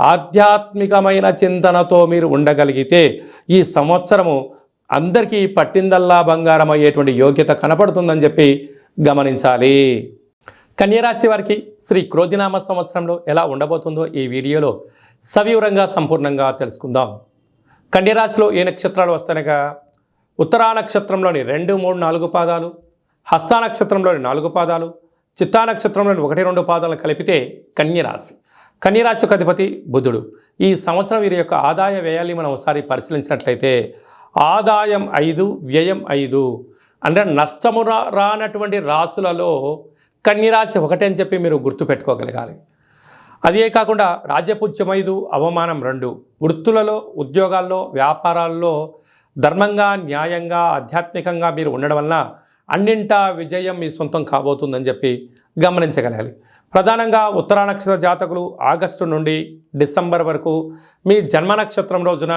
ఆధ్యాత్మికమైన చింతనతో మీరు ఉండగలిగితే ఈ సంవత్సరము అందరికీ పట్టిందల్లా బంగారం అయ్యేటువంటి యోగ్యత కనపడుతుందని చెప్పి గమనించాలి. కన్యరాశి వారికి శ్రీ క్రోధినామ సంవత్సరంలో ఎలా ఉండబోతుందో ఈ వీడియోలో సవివరంగా సంపూర్ణంగా తెలుసుకుందాం. కన్యరాశిలో ఏ నక్షత్రాలు వస్తానగా ఉత్తరా నక్షత్రంలోని రెండు మూడు నాలుగు పాదాలు హస్తా నక్షత్రంలోని నాలుగు పాదాలు చిత్తా నక్షత్రంలోని ఒకటి రెండు పాదాలను కలిపితే కన్యరాశి. కన్యరాశి యొక్క అధిపతి బుధుడు. ఈ సంవత్సరం వీరి యొక్క ఆదాయ వ్యయాన్ని మనం ఒకసారి పరిశీలించినట్లయితే ఆదాయం ఐదు వ్యయం ఐదు. అంటే నష్టము రా రానటువంటి రాసులలో కన్యరాశి ఒకటే అని చెప్పి మీరు గుర్తుపెట్టుకోగలగాలి అదే కాకుండా రాజ్యపూజ్యం ఐదు అవమానం రెండు. వృత్తులలో ఉద్యోగాల్లో వ్యాపారాల్లో ధర్మంగా న్యాయంగా ఆధ్యాత్మికంగా మీరు ఉండడం వలన అన్నింటా విజయం మీ సొంతం కాబోతుందని చెప్పి గమనించగలగాలి. ప్రధానంగా ఉత్తరా నక్షత్ర జాతకులు ఆగస్టు నుండి డిసెంబర్ వరకు మీ జన్మ నక్షత్రం రోజున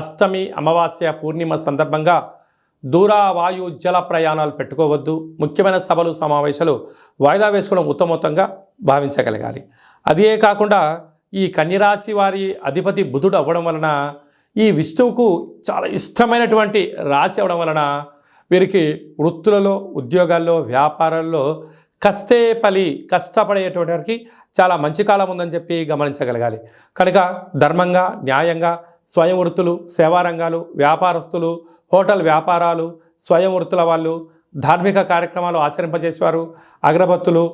అష్టమి అమావాస్య పూర్ణిమ సందర్భంగా దూర వాయు జల ప్రయాణాలు పెట్టుకోవద్దు. ముఖ్యమైన సభలు సమావేశాలు వాయిదా వేసుకోవడం ఉత్తమోత్తంగా భావించగలగాలి. అదే కాకుండా ఈ కన్యరాశి వారి అధిపతి బుధుడు అవ్వడం వలన ఈ విష్ణువుకు చాలా ఇష్టమైనటువంటి రాశి అవ్వడం వలన వీరికి వృత్తులలో ఉద్యోగాల్లో వ్యాపారాల్లో కష్టే పలి కష్టపడేటువంటి వారికి చాలా మంచి కాలం ఉందని చెప్పి గమనించగలగాలి. కనుక ధర్మంగా న్యాయంగా స్వయం వృత్తులు సేవారంగాలు వ్యాపారస్తులు హోటల్ వ్యాపారాలు స్వయం వృత్తుల వాళ్ళు ధార్మిక కార్యక్రమాలు ఆచరింపజేసేవారు అగరబత్తులు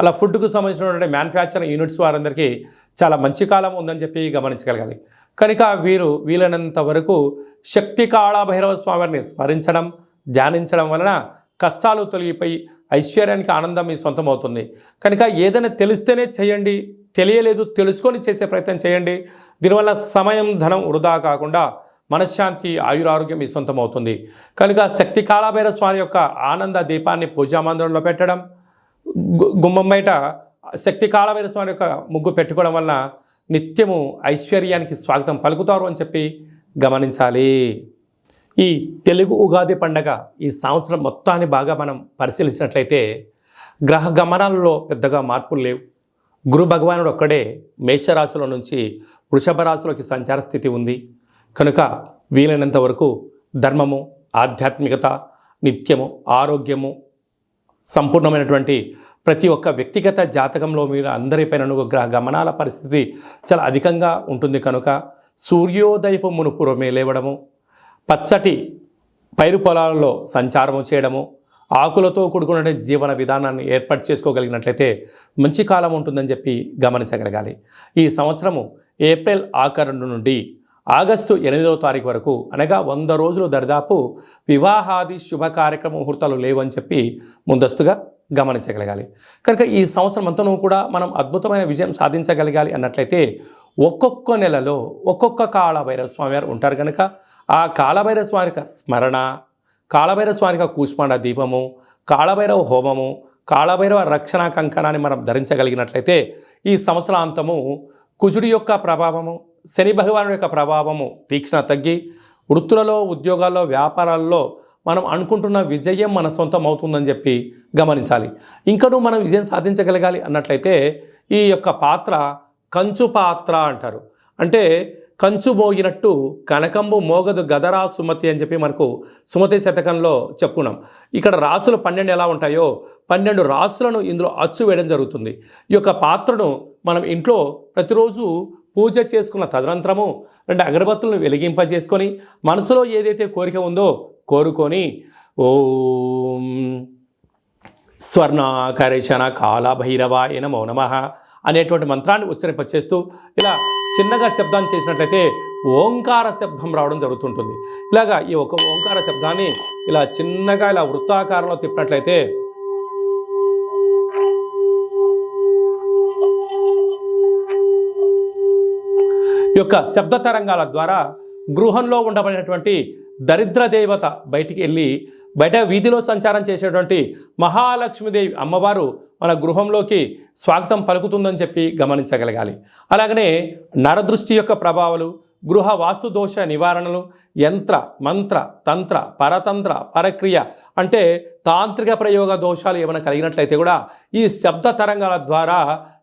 అలా ఫుడ్కు సంబంధించినటువంటి మ్యానుఫ్యాక్చరింగ్ యూనిట్స్ వారందరికీ చాలా మంచి కాలం ఉందని చెప్పి గమనించగలగాలి. కనుక వీరు వీలైనంత వరకు శక్తి కాళభైరవ స్వామిని స్మరించడం ధ్యానించడం వలన కష్టాలు తొలగిపోయి ఐశ్వర్యానికి ఆనందం మీ సొంతం అవుతుంది కనుక ఏదైనా తెలిస్తేనే చేయండి. తెలియలేదు తెలుసుకొని చేసే ప్రయత్నం చేయండి. దీనివల్ల సమయం ధనం వృధా కాకుండా మనశ్శాంతి ఆయురారోగ్యం మీ సొంతం అవుతుంది కనుక శక్తి కాళాభైర స్వామి యొక్క ఆనంద దీపాన్ని పూజామందిరంలో పెట్టడం గుమ్మం బయట శక్తి కాళభైర స్వామి యొక్క ముగ్గు పెట్టుకోవడం వలన నిత్యము ఐశ్వర్యానికి స్వాగతం పలుకుతారు అని చెప్పి గమనించాలి. ఈ తెలుగు ఉగాది పండగ ఈ సంవత్సరం మొత్తాన్ని బాగా మనం పరిశీలించినట్లయితే గ్రహ గమనాలలో పెద్దగా మార్పులు లేవు. గురు భగవానుడు ఒక్కడే మేషరాశిలో నుంచి వృషభ రాశిలోకి సంచార స్థితి ఉంది. కనుక వీలైనంత వరకు ధర్మము ఆధ్యాత్మికత నిత్యము ఆరోగ్యము సంపూర్ణమైనటువంటి ప్రతి ఒక్క వ్యక్తిగత జాతకంలో మీరు అందరిపైన గ్రహ గమనాల పరిస్థితి చాలా అధికంగా ఉంటుంది. కనుక సూర్యోదయపు మునుపురమే లేవడము పచ్చటి పైరు పొలాలలో సంచారము చేయడము ఆకులతో కూడుకున్న జీవన విధానాన్ని ఏర్పాటు చేసుకోగలిగినట్లయితే మంచి కాలం ఉంటుందని చెప్పి గమనించగలగాలి. ఈ సంవత్సరము ఏప్రిల్ ఆఖరు నుండి ఆగస్టు ఎనిమిదవ తారీఖు వరకు అనగా వంద రోజులు దరిదాపు వివాహాది శుభ కార్యక్రమ ముహూర్తాలు లేవని చెప్పి ముందస్తుగా గమనించగలగాలి. కనుక ఈ సంవత్సరం అంతను కూడా మనం అద్భుతమైన విజయం సాధించగలగాలి అన్నట్లయితే ఒక్కొక్క నెలలో ఒక్కొక్క కాళభైరవ స్వామి వారు ఉంటారు కనుక ఆ కాళభైరవ స్వామి స్మరణ కాళభైరవ స్వామిక కూష్మాండ దీపము కాళభైరవ హోమము కాళభైరవ రక్షణ కంకణాన్ని మనం ధరించగలిగినట్లయితే ఈ సంవత్సరాంతము కుజుడి యొక్క ప్రభావము శని భగవానుడి యొక్క ప్రభావము తీక్షణ తగ్గి వృత్తులలో ఉద్యోగాల్లో వ్యాపారాల్లో మనం అనుకుంటున్న విజయం మన సొంతం అవుతుందని చెప్పి గమనించాలి. ఇంకనూ మనం విజయం సాధించగలగాలి అన్నట్లయితే ఈ యొక్క పాత్ర కంచు పాత్ర అంటారు. అంటే కంచు మోగినట్టు కనకంబు మోగదు గదరా సుమతి అని చెప్పి మనకు సుమతి శతకంలో చెప్పుకున్నాం. ఇక్కడ రాసులు పన్నెండు ఎలా ఉంటాయో పన్నెండు రాసులను ఇందులో అచ్చు వేయడం జరుగుతుంది. ఈ యొక్క పాత్రను మనం ఇంట్లో ప్రతిరోజు పూజ చేసుకున్న తదనంతరము రెండు అగరబత్తులను వెలిగింపజేసుకొని మనసులో ఏదైతే కోరిక ఉందో కోరుకొని ఓం స్వర్ణాకర్షణ కాలభైరవాయ నమో నమ. అనేటువంటి మంత్రాన్ని ఉచ్చరింపచేస్తూ ఇలా చిన్నగా శబ్దం చేసినట్లయితే ఓంకార శబ్దం రావడం జరుగుతుంటుంది. ఇలాగా ఈ ఒక ఓంకార శబ్దాన్ని ఇలా చిన్నగా ఇలా వృత్తాకారంలో తిప్పినట్లయితే ఈ యొక్క శబ్ద తరంగాల ద్వారా గృహంలో ఉండబడినటువంటి దరిద్ర దేవత బయటికి వెళ్ళి బయట వీధిలో సంచారం చేసేటువంటి మహాలక్ష్మీదేవి అమ్మవారు మన గృహంలోకి స్వాగతం పలుకుతుందని చెప్పి గమనించగలగాలి. అలాగనే నరదృష్టి యొక్క ప్రభావాలు గృహ వాస్తు దోష నివారణలు యంత్ర మంత్ర తంత్ర పరతంత్ర పరక్రియ అంటే తాంత్రిక ప్రయోగ దోషాలు ఏమైనా కలిగినట్లయితే కూడా ఈ శబ్ద తరంగాల ద్వారా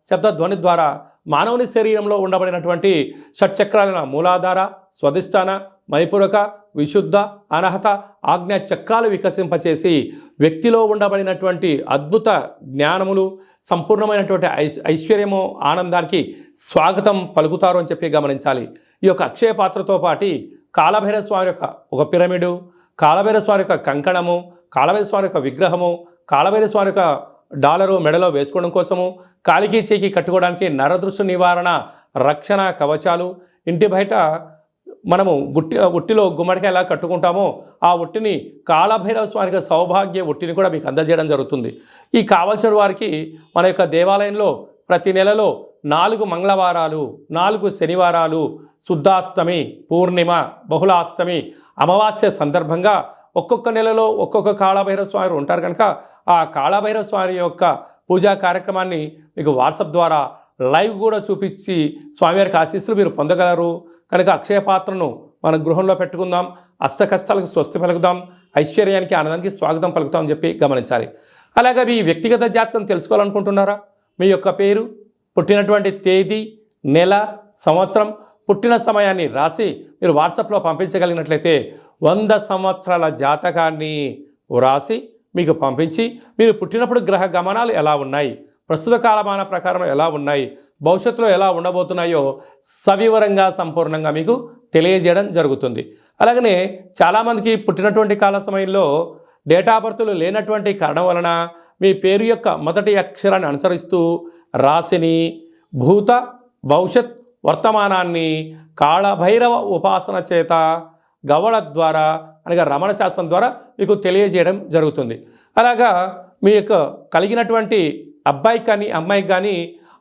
శబ్ద ధ్వని ద్వారా మానవుని శరీరంలో ఉండబడినటువంటి షట్చక్రాలైన మూలాధార స్వధిష్టాన మణిపూరక విశుద్ధ అనహత ఆజ్ఞ చక్రాలు వికసింపచేసి వ్యక్తిలో ఉండబడినటువంటి అద్భుత జ్ఞానములు సంపూర్ణమైనటువంటి ఐశ్ ఐశ్వర్యము ఆనందానికి స్వాగతం పలుకుతారు అని చెప్పి గమనించాలి. ఈ యొక్క అక్షయ పాత్రతో పాటి కాలభైర స్వామి యొక్క ఒక పిరమిడు కాలభైర స్వామి యొక్క కంకణము కాలభైర స్వామి యొక్క విగ్రహము కాలభైర స్వామి యొక్క డాలరు మెడలో వేసుకోవడం కోసము కాలికి చేకి కట్టుకోవడానికి నరదృష్టి నివారణ రక్షణ కవచాలు ఇంటి బయట మనము గుట్టి ఉట్టిలో గుమ్మడికాయ ఎలా కట్టుకుంటామో ఆ ఒట్టిని కాళభైరవ స్వామికి సౌభాగ్య ఒట్టిని కూడా మీకు అందజేయడం జరుగుతుంది. ఈ కావలసిన వారికి మన యొక్క దేవాలయంలో ప్రతి నెలలో నాలుగు మంగళవారాలు నాలుగు శనివారాలు శుద్ధాష్టమి పూర్ణిమ బహుళాష్టమి అమావాస్య సందర్భంగా ఒక్కొక్క నెలలో ఒక్కొక్క కాళభైరవ స్వామి ఉంటారు కనుక ఆ కాళభైరవ స్వామి యొక్క పూజా కార్యక్రమాన్ని మీకు వాట్సాప్ ద్వారా లైవ్ కూడా చూపించి స్వామివారికి ఆశీస్సులు మీరు పొందగలరు. కనుక అక్షయ పాత్రను మన గృహంలో పెట్టుకుందాం. అష్టకష్టాలకు స్వస్తి పలుకుదాం. ఐశ్వర్యానికి ఆనందానికి స్వాగతం పలుకుతాం అని చెప్పి గమనించాలి. అలాగే మీ వ్యక్తిగత జాతకం తెలుసుకోవాలనుకుంటున్నారా? మీ యొక్క పేరు పుట్టినటువంటి తేదీ నెల సంవత్సరం పుట్టిన సమయాన్ని రాసి మీరు వాట్సాప్లో పంపించగలిగినట్లయితే వంద సంవత్సరాల జాతకాన్ని వ్రాసి మీకు పంపించి మీరు పుట్టినప్పుడు గ్రహ గమనాలు ఎలా ఉన్నాయి? ప్రస్తుత కాలమాన ప్రకారం ఎలా ఉన్నాయి? భవిష్యత్తులో ఎలా ఉండబోతున్నాయో సవివరంగా సంపూర్ణంగా మీకు తెలియజేయడం జరుగుతుంది. అలాగనే చాలామందికి పుట్టినటువంటి కాల సమయంలో డేటా బర్త్లు లేనటువంటి కారణం వలన మీ పేరు యొక్క మొదటి అక్షరాన్ని అనుసరిస్తూ రాశిని భూత భవిష్యత్ వర్తమానాన్ని కాళభైరవ ఉపాసన చేత గవళ ద్వారా అనగా రమణ శాస్త్రం ద్వారా మీకు తెలియజేయడం జరుగుతుంది. అలాగా మీ యొక్క కలిగినటువంటి అబ్బాయికి కానీ అమ్మాయికి కానీ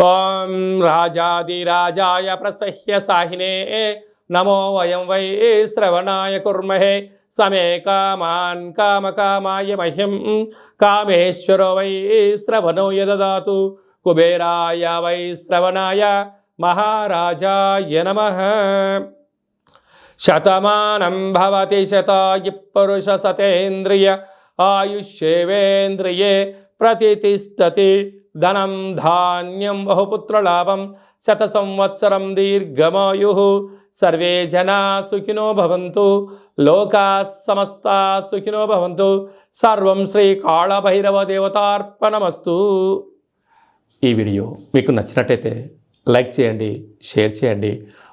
ఓం రాజాదిరాజాయ ప్రసహ్య సాహినే. నమో వయం వై శ్రవణాయ కుర్మహే. సమే కామాన్ కామకామాయ మహ్యం. కామేశ్వరో వై శ్రవణో యదదాతు. కుబేరాయ వై శ్రవణాయ మహారాజాయ నమ. శతమానం భవతి శతాయి పురుష సతేంద్రియ ఆయుష్యేవేంద్రియే ప్రతిష్టతి ధనం ధాన్యం బహుపుత్రలాభం శత సంవత్సరం దీర్ఘమాయు. సర్వే జనా సుఖినో భవంతు లోకా సమస్త సుఖినో భవంతు. సర్వం శ్రీ కాళభైరవ దేవతార్పణమస్తు. ఈ వీడియో మీకు నచ్చినట్టయితే లైక్ చేయండి షేర్ చేయండి.